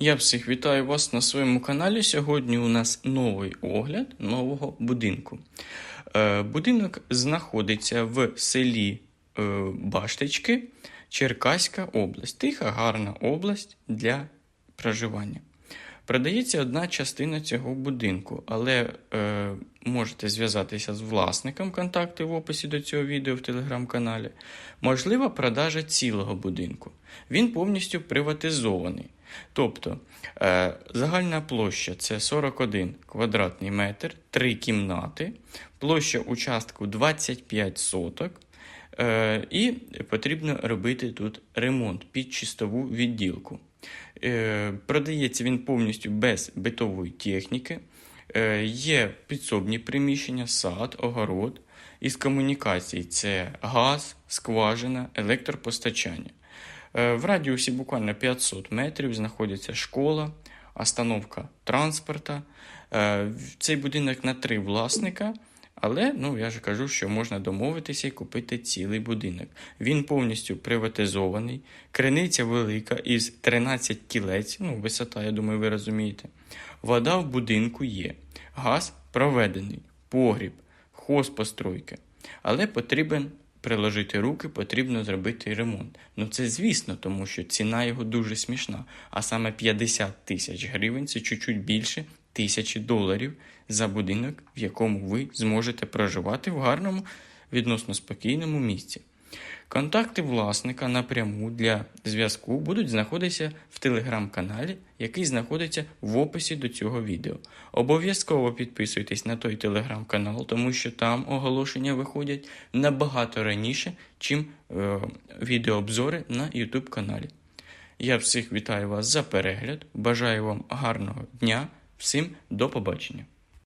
Я всіх вітаю вас на своєму каналі. Сьогодні у нас новий огляд нового будинку. Е, Будинок знаходиться в селі е, Баштички, Черкаська область. Тиха, гарна область для проживання. Продається одна частина цього будинку, але е, можете зв'язатися з власником контакти в описі до цього відео в телеграм-каналі. Можлива продажа цілого будинку. Він повністю приватизований. Тобто е, загальна площа це 41 квадратний метр, 3 кімнати, площа участку 25 соток. Е, і потрібно робити тут ремонт під чистову відділку. Е, продається він повністю без битової техніки. Е, є підсобні приміщення, сад, огород. Із комунікацій це газ, скважина, електропостачання. Е, В радіусі буквально 500 метрів знаходиться школа, остановка транспорта. Е, Цей будинок на три власника, але ну, я ж кажу, що можна домовитися і купити цілий будинок. Він повністю приватизований, криниця велика із 13 кілець, ну, висота, я думаю, ви розумієте. Вода в будинку є, газ проведений, погріб, хозпостройки. Але потрібен приложити руки, потрібно зробити ремонт. Ну це звісно, тому що ціна його дуже смішна. А саме 50 тисяч гривень це чуть-чуть більше тисячі доларів за будинок, в якому ви зможете проживати в гарному, відносно спокійному місці. Контакти власника напряму для зв'язку будуть знаходитися в телеграм-каналі, який знаходиться в описі до цього відео. Обов'язково підписуйтесь на той телеграм-канал, тому що там оголошення виходять набагато раніше, чим е, відеообзори на YouTube каналі. Я всіх вітаю вас за перегляд, бажаю вам гарного дня, всім до побачення.